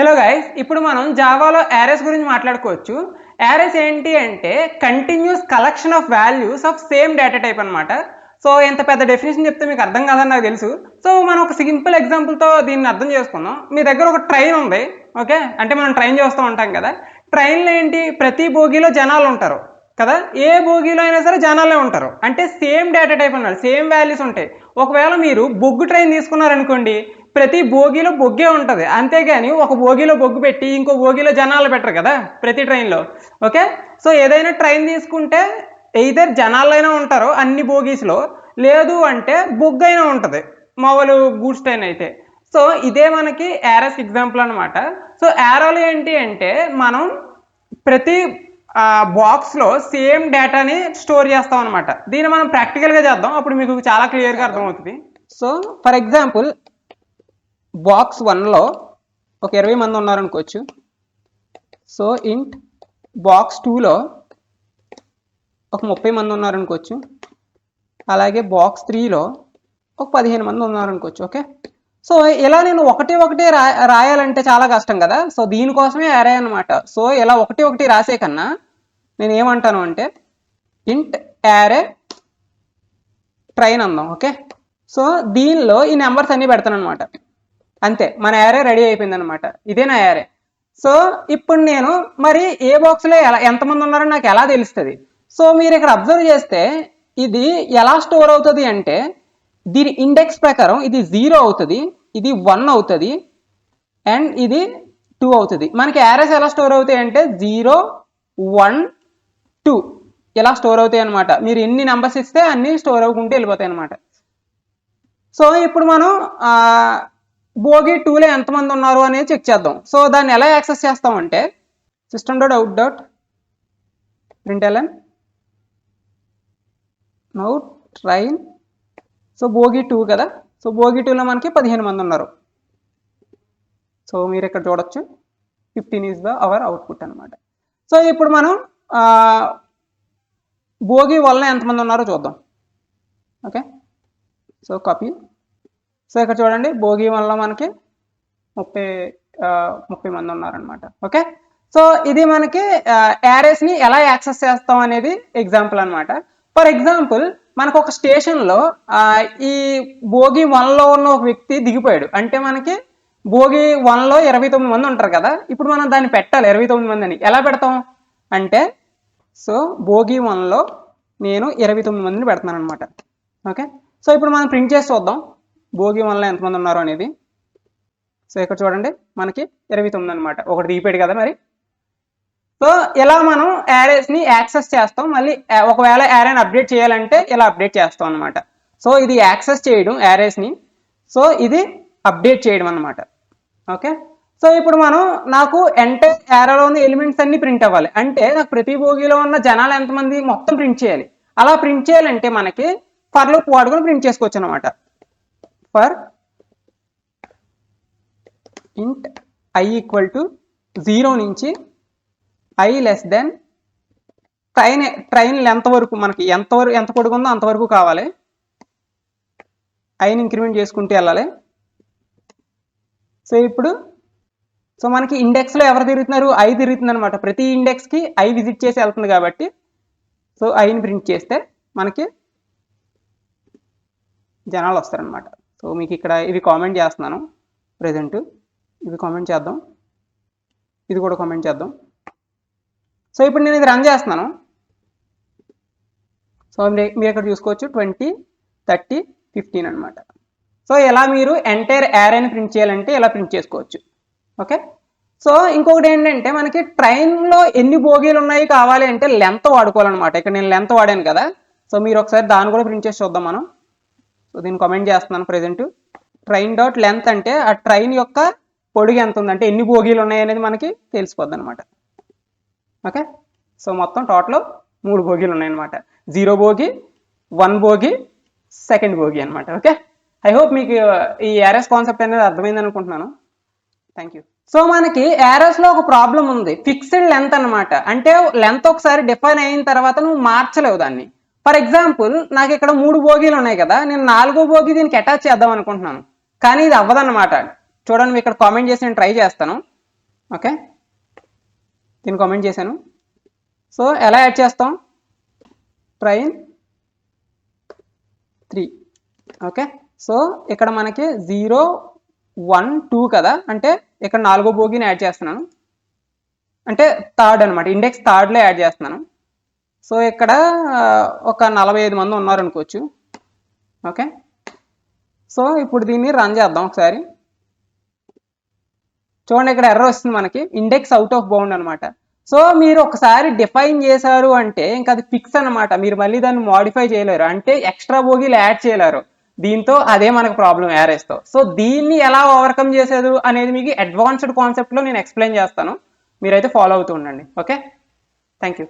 Hello guys ఇప్పుడు మనం జావాలో యారెస్ గురించి మాట్లాడుకోవచ్చు. యారెస్ ఏంటి అంటే continuous collection of values of same data type అన్నమాట. సో ఎంత పెద్ద డెఫినేషన్ చెప్తే మీకు అర్థం కాదని నాకు తెలుసు. సో మనం ఒక సింపుల్ ఎగ్జాంపుల్తో దీన్ని అర్థం చేసుకుందాం. మీ దగ్గర ఒక ట్రైన్ ఉంది ఓకే అంటే మనం ట్రైన్ చేస్తూ ఉంటాం కదా. ట్రైన్లో ఏంటి? ప్రతి బోగీలో జనాలు ఉంటారు. కదా? ఏ బోగీలో అయినా సరే జనాలే ఉంటారు. అంటే సేమ్ డేటా టైప్ ఉన్నారు సేమ్ వాల్యూస్ ఉంటాయి. ఒకవేళ మీరు బొగ్గు ట్రైన్ తీసుకున్నారనుకోండి ప్రతి బోగీలో బొగ్గే ఉంటుంది. అంతేగాని ఒక బోగీలో బొగ్గు పెట్టి ఇంకో బోగీలో జనాలు పెట్టరు కదా ప్రతి ట్రైన్లో ఓకే? సో ఏదైనా ట్రైన్ తీసుకుంటే ఎయిదర్ జనాలైనా ఉంటారు అన్ని బోగీస్లో లేదు అంటే బొగ్గు అయినా ఉంటుంది. మామూలు గూడ్స్ ట్రైన్ అయితే. సో ఇదే మనకి యారస్ ఎగ్జాంపుల్ అనమాట సో యారోలు ఏంటి అంటే మనం ప్రతి బాక్స్లో సేమ్ డేటాని స్టోర్ చేస్తాం అనమాట దీన్ని మనం ప్రాక్టికల్గా చేద్దాం. అప్పుడు మీకు చాలా క్లియర్గా అర్థమవుతుంది. సో ఫర్ ఎగ్జాంపుల్ బాక్స్ వన్లో ఒక ఇరవై మంది ఉన్నారనుకోవచ్చు. సో ఇంట్ బాక్స్ టూలో ఒక ముప్పై మంది ఉన్నారనుకోవచ్చు. అలాగే బాక్స్ త్రీలో ఒక పదిహేను మంది ఉన్నారనుకోవచ్చు ఓకే? సో ఇలా నేను ఒకటి ఒకటి రా రాయాలంటే చాలా కష్టం కదా? సో దీనికోసమే అరే అనమాట సో ఇలా ఒకటి ఒకటి రాసే కన్నా నేను ఏమంటాను అంటే ఇంట్ యారే ట్రైన్ అందాం ఓకే సో దీనిలో ఈ నెంబర్స్ అన్నీ పెడతాను అనమాట అంతే మన యారే రెడీ అయిపోయింది అనమాట ఇదే నా యారే సో ఇప్పుడు నేను మరి ఏ బాక్స్లో ఎలా ఎంతమంది ఉన్నారో నాకు ఎలా తెలుస్తుంది? సో మీరు ఇక్కడ అబ్జర్వ్ చేస్తే ఇది ఎలా స్టోర్ అవుతుంది అంటే దీని ఇండెక్స్ ప్రకారం ఇది జీరో అవుతుంది ఇది వన్ అవుతుంది అండ్ ఇది టూ అవుతుంది. మనకి యారెస్ ఎలా స్టోర్ అవుతాయి అంటే జీరో వన్ టూ ఇలా స్టోర్ అవుతాయి అనమాట మీరు ఎన్ని నెంబర్స్ ఇస్తే అన్ని స్టోర్ అవ్వకుంటూ వెళ్ళిపోతాయి అనమాట సో ఇప్పుడు మనం భోగి టూలో ఎంతమంది ఉన్నారు అనేది చెక్ చేద్దాం. సో దాన్ని ఎలా యాక్సెస్ చేస్తామంటే system dot out dot print ln now train so Bhogi two కదా. సో భోగి టూలో మనకి పదిహేను మంది ఉన్నారు. సో మీరు ఇక్కడ చూడొచ్చు. Fifteen is the our output అనమాట సో ఇప్పుడు మనం భోగి వల్ల ఎంతమంది ఉన్నారో చూద్దాం. ఓకే? So copy. సో ఇక్కడ చూడండి భోగి వల్ల మనకి ముప్పై ముప్పై మంది ఉన్నారనమాట ఓకే? సో ఇది మనకి యారేస్ని ఎలా యాక్సెస్ చేస్తాం అనేది ఎగ్జాంపుల్ అనమాట ఫర్ ఎగ్జాంపుల్ మనకు ఒక స్టేషన్లో ఈ భోగి వన్లో ఉన్న ఒక వ్యక్తి దిగిపోయాడు. అంటే మనకి భోగి వన్లో ఇరవై తొమ్మిది మంది ఉంటారు కదా. ఇప్పుడు మనం దాన్ని పెట్టాలి ఇరవై తొమ్మిది మంది అని ఎలా పెడతాం? అంటే సో భోగి వన్లో నేను ఇరవై తొమ్మిది మందిని పెడతాను అనమాట ఓకే? సో ఇప్పుడు మనం ప్రింట్ చేసి చూద్దాం. భోగి వన్లో ఎంతమంది ఉన్నారో అనేది. సో ఇక్కడ చూడండి మనకి ఇరవై తొమ్మిది అనమాట ఒకటి రీపేడ్ కదా మరి. సో ఇలా మనం యారేస్ని యాక్సెస్ చేస్తాం. మళ్ళీ ఒకవేళ యారేని అప్డేట్ చేయాలంటే ఇలా అప్డేట్ చేస్తాం అనమాట సో ఇది యాక్సెస్ చేయడం యారేస్ని. సో ఇది అప్డేట్ చేయడం అనమాట ఓకే? సో ఇప్పుడు మనం నాకు ఎంటర్ యారోలో ఉన్న ఎలిమెంట్స్ అన్ని ప్రింట్ అవ్వాలి. అంటే నాకు ప్రతి భోగిలో ఉన్న జనాలు ఎంతమంది మొత్తం ప్రింట్ చేయాలి. అలా ప్రింట్ చేయాలంటే మనకి ఫర్ లూప్ వాడుకొని ప్రింట్ చేసుకోవచ్చు అనమాట for int I equal to zero నుంచి I less than train train length వరకు మనకి ఎంతవరకు ఎంత పడుకుందో అంతవరకు కావాలి. ఐని ఇంక్రిమెంట్ చేసుకుంటూ వెళ్ళాలి. సో ఇప్పుడు సో మనకి ఇండెక్స్లో ఎవరు తిరుగుతున్నారు? ఐ తిరుగుతుంది అనమాట ప్రతి ఇండెక్స్కి ఐ విజిట్ చేసి వెళ్తుంది కాబట్టి సో ఐని ప్రింట్ చేస్తే మనకి జనాలు వస్తారనమాట సో మీకు ఇక్కడ ఇవి కామెంట్ చేస్తున్నాను. ప్రజెంట్ ఇవి కామెంట్ చేద్దాం. ఇది కూడా కామెంట్ చేద్దాం. సో ఇప్పుడు నేను ఇది రన్ చేస్తున్నాను. సో మీరు ఇక్కడ చూసుకోవచ్చు ట్వంటీ థర్టీ ఫిఫ్టీన్ అనమాట సో ఇలా మీరు ఎంటైర్ యారేని ప్రింట్ చేయాలంటే ఇలా ప్రింట్ చేసుకోవచ్చు? ఓకే? సో ఇంకొకటి ఏంటంటే మనకి ట్రైన్లో ఎన్ని బోగీలు ఉన్నాయి కావాలి అంటే లెంత్ వాడుకోవాలన్నమాట. ఇక్కడ నేను లెంత్ వాడాను కదా. సో మీరు ఒకసారి దాన్ని కూడా ప్రింట్ చేసి చూద్దాం మనం. సో దీన్ని కమెంట్ చేస్తున్నాను ప్రజెంట్. ట్రైన్ డాట్ లెంత్ అంటే ఆ ట్రైన్ యొక్క పొడుగు ఎంత ఉంది? అంటే ఎన్ని బోగీలు ఉన్నాయి అనేది మనకి తెలిసిపోద్ది అనమాట ఓకే? సో మొత్తం టోటల్ మూడు బోగీలు ఉన్నాయన్నమాట. Zero bogie one bogie second bogie అనమాట ఓకే? ఐ హోప్ మీకు ఈ ఆర్ఎస్ కాన్సెప్ట్ అనేది అర్థమైంది అనుకుంటున్నాను థ్యాంక్ యూ సో మనకి యారస్లో ఒక ప్రాబ్లం ఉంది. ఫిక్స్డ్ లెంత్ అన్నమాట. అంటే లెంత్ ఒకసారి డిఫైన్ అయిన తర్వాత నువ్వు మార్చలేవు దాన్ని. ఫర్ ఎగ్జాంపుల్ నాకు ఇక్కడ మూడు బోగీలు ఉన్నాయి కదా. నేను నాలుగో బోగి దీనికి అటాచ్ చేద్దాం అనుకుంటున్నాను. కానీ ఇది అవ్వదన్నమాట. చూడండి ఇక్కడ కామెంట్ చేసి నేను ట్రై చేస్తాను. ఓకే దీన్ని కామెంట్ చేశాను. సో ఎలా యాడ్ చేస్తాం? ట్రైన్ త్రీ ఓకే సో ఇక్కడ మనకి జీరో వన్ టూ కదా. అంటే ఇక్కడ నాలుగో బోగిని యాడ్ చేస్తున్నాను. అంటే థర్డ్ అనమాట ఇండెక్స్ థర్డ్లో యాడ్ చేస్తున్నాను. సో ఇక్కడ ఒక నలభై ఐదు మంది ఉన్నారు అనుకోవచ్చు ఓకే? సో ఇప్పుడు దీన్ని రన్ చేద్దాం ఒకసారి. చూడండి ఇక్కడ ఎర్ర వస్తుంది మనకి. ఇండెక్స్ అవుట్ ఆఫ్ బౌండ్ అనమాట సో మీరు ఒకసారి డిఫైన్ చేశారు అంటే ఇంకా అది ఫిక్స్ అన్నమాట. మీరు మళ్ళీ దాన్ని మాడిఫై చేయలేరు. అంటే ఎక్స్ట్రా బోగీలు యాడ్ చేయలేరు. దీంతో అదే మనకు ప్రాబ్లం యారేస్తో సో దీన్ని ఎలా ఓవర్కమ్ చేసేది అనేది మీకు అడ్వాన్స్డ్ కాన్సెప్ట్లో నేను ఎక్స్ప్లెయిన్ చేస్తాను. మీరైతే ఫాలో అవుతూ ఉండండి. Okay thank you